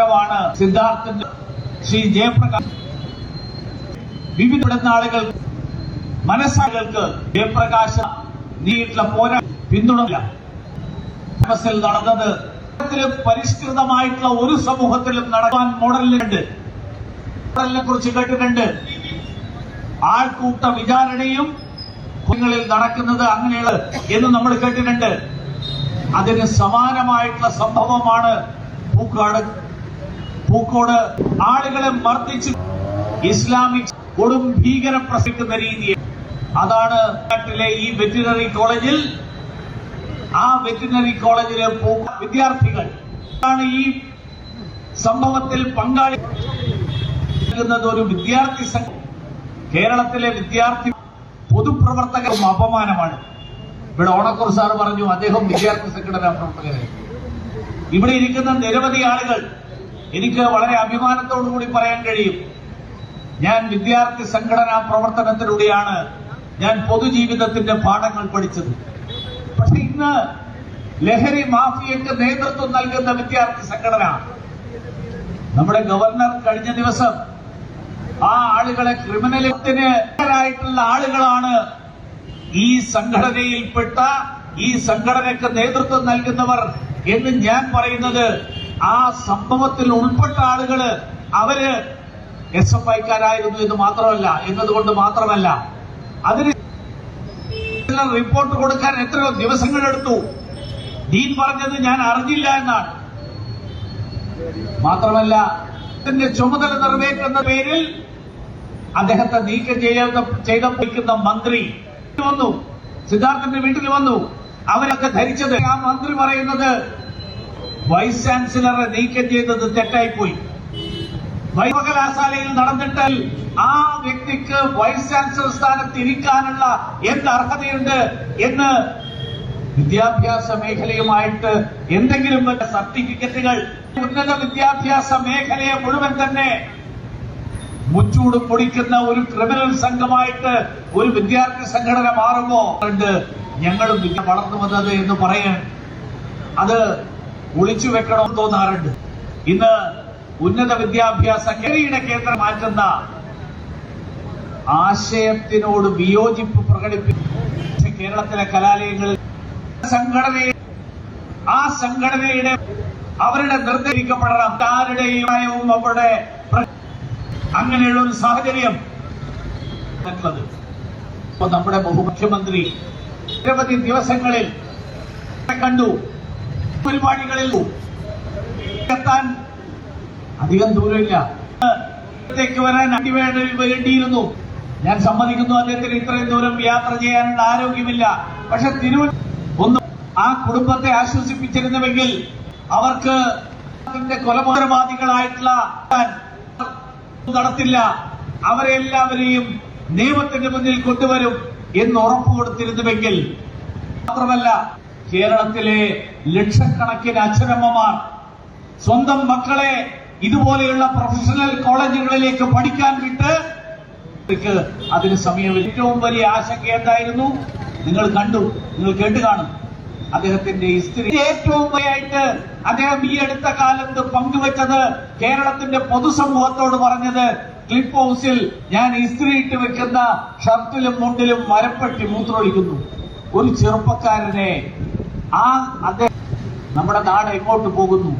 ാണ് സിദ്ധാർത്ഥന്റെ ശ്രീ ജയപ്രകാശ്. വിവിധ ആളുകൾ മനസ്സാളുകൾക്ക് ജയപ്രകാശ് നീട്ടുള്ള പോരാ പിന്തുണയില്ല. മനസ്സിൽ നടന്നത് പരിഷ്കൃതമായിട്ടുള്ള ഒരു സമൂഹത്തിലും നടക്കാൻ മോഡലിലുണ്ട്. മോഡലിനെ കുറിച്ച് കേട്ടിട്ടുണ്ട്. ആൾക്കൂട്ട വിചാരണയും കുഞ്ഞുങ്ങളിൽ നടക്കുന്നത് അങ്ങനെയുള്ള എന്ന് നമ്മൾ കേട്ടിട്ടുണ്ട്. അതിന് സമാനമായിട്ടുള്ള സംഭവമാണ് പൂക്കാട് പൂക്കോട് ആളുകളെ മർദ്ദിച്ച് ഇസ്ലാമിക് കൊടും ഭീകരം പ്രസിക്കുന്ന രീതി. അതാണ് നാട്ടിലെ ഈ വെറ്റിനറി കോളേജിൽ ആ വെറ്റിനറി കോളേജിലെ വിദ്യാർത്ഥികൾ. ആണ് ഈ സംഭവത്തിൽ പങ്കാളി ഒരു വിദ്യാർത്ഥി സംഘം. കേരളത്തിലെ വിദ്യാർത്ഥി പൊതുപ്രവർത്തകർ അപമാനമാണ്. ഇവിടെ ഓണക്കൂർ സാർ പറഞ്ഞു അദ്ദേഹം വിദ്യാർത്ഥി സംഘടനാ പ്രവർത്തകരായി ഇവിടെ ഇരിക്കുന്ന നിരവധി ആളുകൾ എനിക്ക് വളരെ അഭിമാനത്തോടു കൂടി പറയാൻ കഴിയും. ഞാൻ വിദ്യാർത്ഥി സംഘടനാ പ്രവർത്തനത്തിലൂടെയാണ് ഞാൻ പൊതുജീവിതത്തിന്റെ പാഠങ്ങൾ പഠിച്ചത്. പക്ഷെ ഇന്ന് ലഹരി മാഫിയക്ക് നേതൃത്വം നൽകുന്ന വിദ്യാർത്ഥി സംഘടന നമ്മുടെ ഗവർണർ കഴിഞ്ഞ ദിവസം ആ ആളുകളെ ക്രിമിനലിത്തിന് ആയിട്ടുള്ള ആളുകളാണ് ഈ സംഘടനയിൽപ്പെട്ട ഈ സംഘടനയ്ക്ക് നേതൃത്വം നൽകുന്നവർ എന്ന് ഞാൻ പറയുന്നത് ആ സംഭവത്തിൽ ഉൾപ്പെട്ട ആളുകൾ അവർ എസ് എഫ് ഐക്കാരായിരുന്നു എന്ന് മാത്രമല്ല എന്നതുകൊണ്ട് മാത്രമല്ല. അതിന് റിപ്പോർട്ട് കൊടുക്കാൻ എത്രയോ ദിവസങ്ങളെടുത്തു ഡീൻ പറഞ്ഞത് ഞാൻ അറിഞ്ഞില്ല എന്നാണ്. മാത്രമല്ല ഇതിന്റെ ചുമതല നിറവേറ്റുന്ന പേരിൽ അദ്ദേഹത്തെ നീക്കം ചെയ്യാത്ത ചെയ്ത മന്ത്രി വന്നു. സിദ്ധാർത്ഥന്റെ വീട്ടിൽ വന്നു. അവരൊക്കെ ധരിച്ചത്. ആ മന്ത്രി പറയുന്നത് വൈസ് ചാൻസലറെ നീക്കം ചെയ്തത് തെറ്റായിപ്പോയി. സർവകലാശാലയിൽ നടന്നിട്ട് ആ വ്യക്തിക്ക് വൈസ് ചാൻസലർ സ്ഥാനത്ത് ഇരിക്കാനുള്ള എന്ത് അർഹതയുണ്ട് എന്ന് വിദ്യാഭ്യാസ മേഖലയുമായിട്ട് എന്തെങ്കിലും സർട്ടിഫിക്കറ്റുകൾ? ഉന്നത വിദ്യാഭ്യാസ മേഖലയെ മുഴുവൻ തന്നെ മുച്ചൂട് പൊടിക്കുന്ന ഒരു ക്രിമിനൽ സംഘമായിട്ട് ഒരു വിദ്യാർത്ഥി സംഘടന മാറുമോ? ഞങ്ങളും വളർന്നു വന്നത് എന്ന് പറയാൻ അത് ഒളിച്ചു വെക്കണമെന്ന് തോന്നാറുണ്ട്. ഇന്ന് ഉന്നത വിദ്യാഭ്യാസ കേരളീയുടെ കേന്ദ്രം മാറ്റുന്ന ആശയത്തിനോട് വിയോജിപ്പ് പ്രകടിപ്പിച്ച കേരളത്തിലെ കലാലയങ്ങളിൽ സംഘടനയെ ആ സംഘടനയുടെ അവരുടെ നിർദ്ദേശിക്കപ്പെടണം. ആരുടെയും നയവും അവരുടെ അങ്ങനെയുള്ള ഒരു സാഹചര്യം. നമ്മുടെ ബഹുമുഖ്യമന്ത്രി നിരവധി ദിവസങ്ങളിൽ കണ്ടു. പരിപാടികളിൽ എത്താൻ അധികം ദൂരമില്ല. വരാൻ അടി വേണ്ടി വേണ്ടിയിരുന്നു ഞാൻ സമ്മതിക്കുന്നു അദ്ദേഹത്തിന് ഇത്രയും ദൂരം യാത്ര ചെയ്യാനുള്ള ആരോഗ്യമില്ല. പക്ഷെ തിരുവ ഒന്ന് ആ കുടുംബത്തെ ആശ്വസിപ്പിച്ചിരുന്നുവെങ്കിൽ അവർക്ക് കൊലപാതകവാദികളായിട്ടുള്ള നടത്തില്ല. അവരെ എല്ലാവരെയും നിയമത്തിന്റെ മുന്നിൽ കൊണ്ടുവരും എന്ന് ഉറപ്പ് കൊടുത്തിരുന്നുവെങ്കിൽ മാത്രമല്ല കേരളത്തിലെ ലക്ഷക്കണക്കിന് അച്ഛനമ്മമാർ സ്വന്തം മക്കളെ ഇതുപോലെയുള്ള പ്രൊഫഷണൽ കോളേജുകളിലേക്ക് പഠിക്കാൻ വിട്ട് അതിന് സമയം ഏറ്റവും വലിയ ആശങ്ക എന്തായിരുന്നു? നിങ്ങൾ കണ്ടു നിങ്ങൾ കേട്ട് കാണും. അദ്ദേഹത്തിന്റെ സ്ത്രീ ഏറ്റവും വലിയായിട്ട് അദ്ദേഹം ഈ അടുത്ത കാലത്ത് പങ്കുവച്ചത് കേരളത്തിന്റെ പൊതുസമൂഹത്തോട് പറഞ്ഞത് ക്ലിപ്പ് ഹൗസിൽ ഞാൻ ഇസ്ത്രി ഇട്ട് വെക്കുന്ന ഷർട്ടിലും മുണ്ടിലും മരപ്പെട്ടി മൂത്രമൊഴിക്കുന്നു. ഒരു ചെറുപ്പക്കാരനെ ആ അദ്ദേഹം നമ്മുടെ നാട് എങ്ങോട്ട് പോകുന്നു?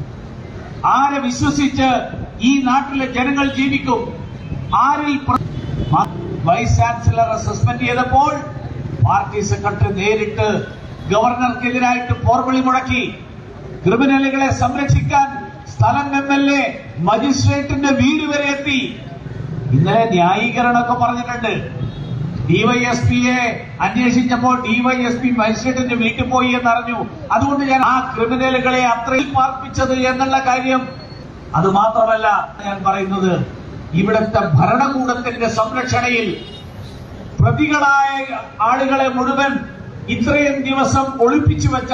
ആരെ വിശ്വസിച്ച് ഈ നാട്ടിലെ ജനങ്ങൾ ജീവിക്കും? ആരിൽ വൈസ് ചാൻസലറെ സസ്പെൻഡ് ചെയ്തപ്പോൾ പാർട്ടി സെക്രട്ടറി നേരിട്ട് ഗവർണർക്കെതിരായിട്ട് പോർവിളി മുടക്കി ക്രിമിനലുകളെ സംരക്ഷിക്കാൻ സ്ഥലം എം എൽ എ മജിസ്ട്രേറ്റിന്റെ വീട് വരെ എത്തി. ഇന്നലെ ന്യായീകരണമൊക്കെ പറഞ്ഞിട്ടുണ്ട്. ഡിവൈഎസ്പിയെ അന്വേഷിച്ചപ്പോൾ ഡിവൈഎസ്പി മജിസ്ട്രേറ്റിന്റെ വീട്ടിൽ പോയി എന്നറിഞ്ഞു. അതുകൊണ്ട് ഞാൻ ആ ക്രിമിനലുകളെ അത്രയിൽ പാർപ്പിച്ചത് എന്നുള്ള കാര്യം അത് മാത്രമല്ല ഞാൻ പറയുന്നത്. ഇവിടുത്തെ ഭരണകൂടത്തിന്റെ സംരക്ഷണയിൽ പ്രതികളായ ആളുകളെ മുഴുവൻ ഇത്രയും ദിവസം ഒളിപ്പിച്ചു വെച്ച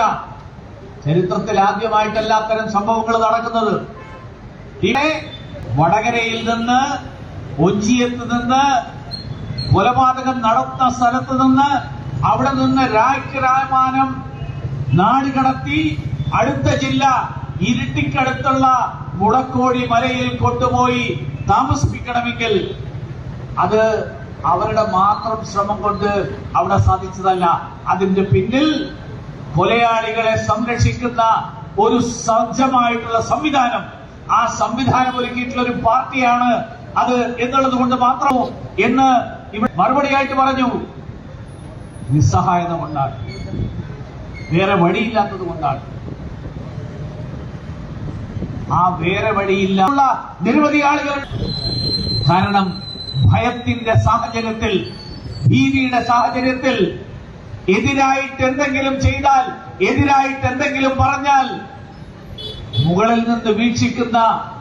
ചരിത്രത്തിൽ ആദ്യമായിട്ടല്ല അത്തരം സംഭവങ്ങൾ നടക്കുന്നത്. ഇവിടെ വടകരയിൽ നിന്ന് ഒഞ്ചിയത്ത് നിന്ന് കൊലപാതകം നടന്ന സ്ഥലത്ത് നിന്ന് അവിടെ നിന്ന് രാജ്യമാനം രാമാനം നാട് കടത്തി അടുത്ത ജില്ല ഇരുട്ടിക്കടുത്തുള്ള മുളക്കോഴി മലയിൽ കൊണ്ടുപോയി താമസിപ്പിക്കണമെങ്കിൽ അത് അവരുടെ മാത്രം ശ്രമം കൊണ്ട് അവിടെ സാധിച്ചതല്ല. അതിന്റെ പിന്നിൽ കൊലയാളികളെ സംരക്ഷിക്കുന്ന ഒരു സജ്ജമായിട്ടുള്ള സംവിധാനം. ആ സംവിധാനം ഒരുക്കിയിട്ടുള്ള ഒരു പാർട്ടിയാണ് അത് എന്നുള്ളത് കൊണ്ട് മാത്രമോ എന്ന് ഇവിടെ മറുപടിയായിട്ട് പറഞ്ഞു നിസ്സഹായത കൊണ്ടാണ്. വേറെ വഴിയില്ലാത്തത് കൊണ്ടാണ്. ആ വേറെ വഴിയില്ല നിരവധി ആളുകൾ കാരണം ഭയത്തിന്റെ സാഹചര്യത്തിൽ ഭീതിയുടെ സാഹചര്യത്തിൽ എതിരായിട്ട് എന്തെങ്കിലും ചെയ്താൽ എതിരായിട്ട് എന്തെങ്കിലും പറഞ്ഞാൽ മുകളിൽ നിന്ന് വീക്ഷിക്കുന്ന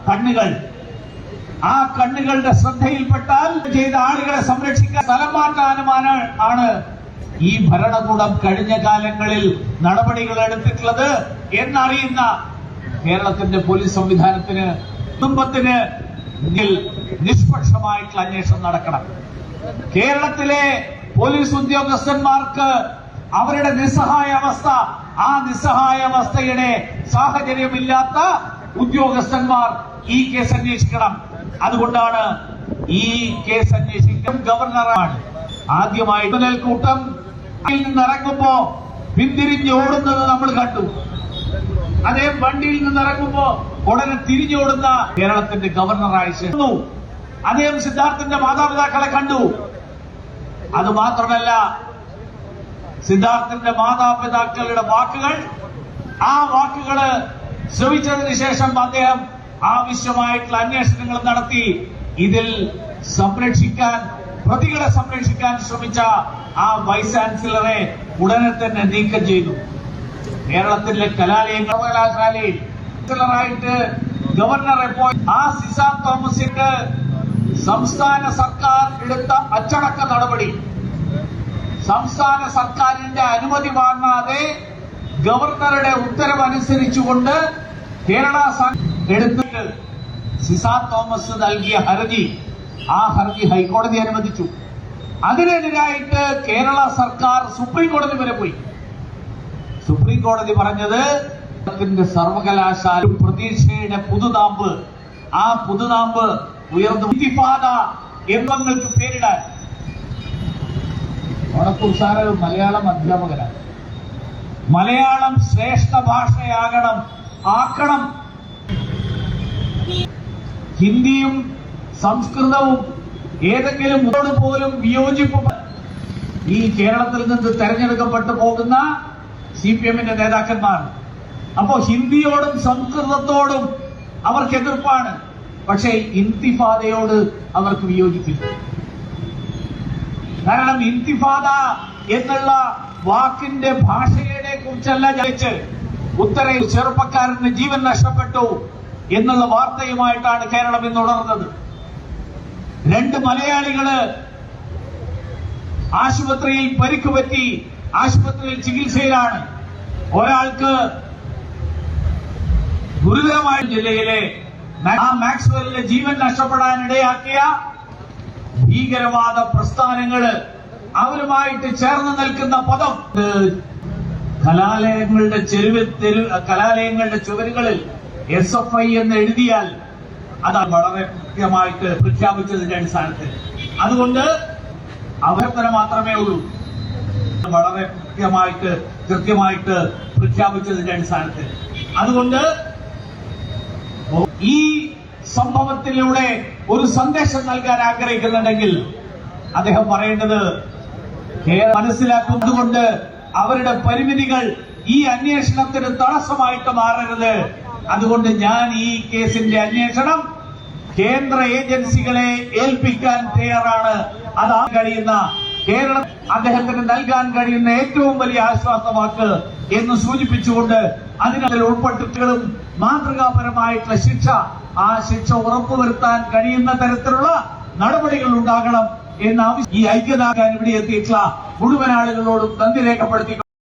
കണ്ണുകൾ ആ കണ്ണുകളുടെ ശ്രദ്ധയിൽപ്പെട്ടാൽ ചെയ്ത ആളുകളെ സംരക്ഷിക്കാൻ സ്ഥലം മാറ്റാനുമാണ് ആണ് ഈ ഭരണകൂടം കഴിഞ്ഞ കാലങ്ങളിൽ നടപടികൾ എടുത്തിട്ടുള്ളത് എന്നറിയുന്ന കേരളത്തിന്റെ പോലീസ് സംവിധാനത്തിന് കുടുംബത്തിന് നിഷ്പക്ഷമായിട്ടുള്ള അന്വേഷണം നടക്കണം. കേരളത്തിലെ പോലീസ് ഉദ്യോഗസ്ഥന്മാർക്ക് അവരുടെ നിസ്സഹായ അവസ്ഥ ആ നിസ്സഹായ അവസ്ഥയുടെ സാഹചര്യമില്ലാത്ത ഉദ്യോഗസ്ഥന്മാർ ഈ കേസ് അന്വേഷിക്കണം. അതുകൊണ്ടാണ് ഈ കേസ് അന്വേഷിക്കും ഗവർണറാണ് ആദ്യമായി കൂട്ടം അതിൽ നിന്ന് ഇറങ്ങുമ്പോ പിന്തിരിഞ്ഞ് ഓടുന്നത് നമ്മൾ കണ്ടു. അതേ വണ്ടിയിൽ നിന്ന് ഇറങ്ങുമ്പോ ഉടനെ തിരിഞ്ഞോടുന്ന കേരളത്തിന്റെ ഗവർണറായി ചേർന്നു അദ്ദേഹം സിദ്ധാർത്ഥന്റെ മാതാപിതാക്കളെ കണ്ടു. അത് മാത്രമല്ല സിദ്ധാർത്ഥന്റെ മാതാപിതാക്കളുടെ വാക്കുകൾ ആ വാക്കുകൾ ശ്രമിച്ചതിന് ശേഷം അദ്ദേഹം ആവശ്യമായിട്ടുള്ള അന്വേഷണങ്ങൾ നടത്തി ഇതിൽ സംരക്ഷിക്കാൻ പ്രതികളെ സംരക്ഷിക്കാൻ ശ്രമിച്ച ആ വൈസ് ചാൻസലറെ ഉടനെ തന്നെ നീക്കം ചെയ്തു. കേരളത്തിലെ കലാലയ സർവകലാശാലയിൽ ചാൻസലറായിട്ട് ഗവർണറെ പോയി. ആ സിസാ തോമസിന്റെ സംസ്ഥാന സർക്കാർ എടുത്ത അച്ചടക്ക നടപടി. സംസ്ഥാന സർക്കാരിന്റെ അനുമതി വാങ്ങാതെ ഗവർണറുടെ ഉത്തരവനുസരിച്ചുകൊണ്ട് കേരള എടുത്തിട്ട് സിസാർ തോമസ് നൽകിയ ഹർജി ആ ഹർജി ഹൈക്കോടതി അനുവദിച്ചു. അതിനെതിരായിട്ട് കേരള സർക്കാർ സുപ്രീം കോടതി വരെ പോയി. സുപ്രീം കോടതി പറഞ്ഞത് സർവകലാശാല പ്രതീക്ഷയുടെ പുതുതാമ്പ് ആ പുതുതാമ്പ് ഉയർന്നു. എന്നങ്ങൾക്ക് പേരിടാൻ. ഓണക്കൂർ സാറ് മലയാളം അധ്യാപകനാണ്. മലയാളം ശ്രേഷ്ഠ ഭാഷയാകണം ആക്കണം. ഹിന്ദിയും സംസ്കൃതവും ഏതെങ്കിലും പോലും വിയോജിപ്പ് ഈ കേരളത്തിൽ നിന്ന് തെരഞ്ഞെടുക്കപ്പെട്ടു പോകുന്ന സി പി എമ്മിന്റെ നേതാക്കന്മാർ. അപ്പോ ഹിന്ദിയോടും സംസ്കൃതത്തോടും അവർക്ക് എതിർപ്പാണ്. പക്ഷേ ഇന്തിഫാദയോട് അവർക്ക് വിയോജിപ്പില്ല. കാരണം ഇന്തിഫാദ എന്നുള്ള വാക്കിന്റെ ഭാഷയെ കുറിച്ചല്ല ജയിച്ച് ഉത്തരയിൽ ചെറുപ്പക്കാരന് ജീവൻ നഷ്ടപ്പെട്ടു. എന്നുള്ള വാർത്തയുമായിട്ടാണ് കേരളം ഇന്ന് ഉണർന്നത്. രണ്ട് മലയാളികൾ ആശുപത്രിയിൽ പരിക്ക് പറ്റി ആശുപത്രിയിൽ ചികിത്സയിലാണ്. ഒരാൾക്ക് ഗുരുതരമായ ജില്ലയിലെ ആ മാക്സ്വെല്ലിന്റെ ജീവൻ നഷ്ടപ്പെടാനിടയാക്കിയ ഭീകരവാദ പ്രസ്ഥാനങ്ങൾ അവരുമായിട്ട് ചേർന്ന് നിൽക്കുന്ന പദം കലാലയങ്ങളുടെ ചെരുവ് കലാലയങ്ങളുടെ ചുവരുകളിൽ എസ് എഫ് ഐ എന്ന് എഴുതിയാൽ അത് വളരെ കൃത്യമായിട്ട് പ്രഖ്യാപിച്ചതിന്റെ അടിസ്ഥാനത്തിൽ അതുകൊണ്ട് അഭ്യർത്ഥന മാത്രമേ ഉള്ളൂ. വളരെ കൃത്യമായിട്ട് കൃത്യമായിട്ട് പ്രഖ്യാപിച്ചതിന്റെ അടിസ്ഥാനത്തിൽ അതുകൊണ്ട് ഈ സംഭവത്തിലൂടെ ഒരു സന്ദേശം നൽകാൻ ആഗ്രഹിക്കുന്നുണ്ടെങ്കിൽ അദ്ദേഹം പറയേണ്ടത് കേരളം മനസ്സിലാക്കുന്നതുകൊണ്ട് അവരുടെ പരിമിതികൾ ഈ അന്വേഷണത്തിന് തടസ്സമായിട്ട് മാറരുത്. അതുകൊണ്ട് ഞാൻ ഈ കേസിന്റെ അന്വേഷണം കേന്ദ്ര ഏജൻസികളെ ഏൽപ്പിക്കാൻ തയ്യാറാണ്. അതാ കഴിയുന്ന കേരള അദ്ദേഹത്തിന് നൽകാൻ കഴിയുന്ന ഏറ്റവും വലിയ ആശ്വാസമാക്ക് എന്ന് സൂചിപ്പിച്ചുകൊണ്ട് അതിനകത്തിൽ ഉൾപ്പെട്ടിട്ടുകളും മാതൃകാപരമായിട്ടുള്ള ശിക്ഷ ആ ശിക്ഷ ഉറപ്പുവരുത്താൻ കഴിയുന്ന തരത്തിലുള്ള നടപടികൾ ഉണ്ടാകണം എന്ന് ഈ ഐക്യനാകാൻ ഇവിടെ എത്തിയിട്ടുള്ള മുഴുവൻ ആളുകളോടും നന്ദി രേഖപ്പെടുത്തി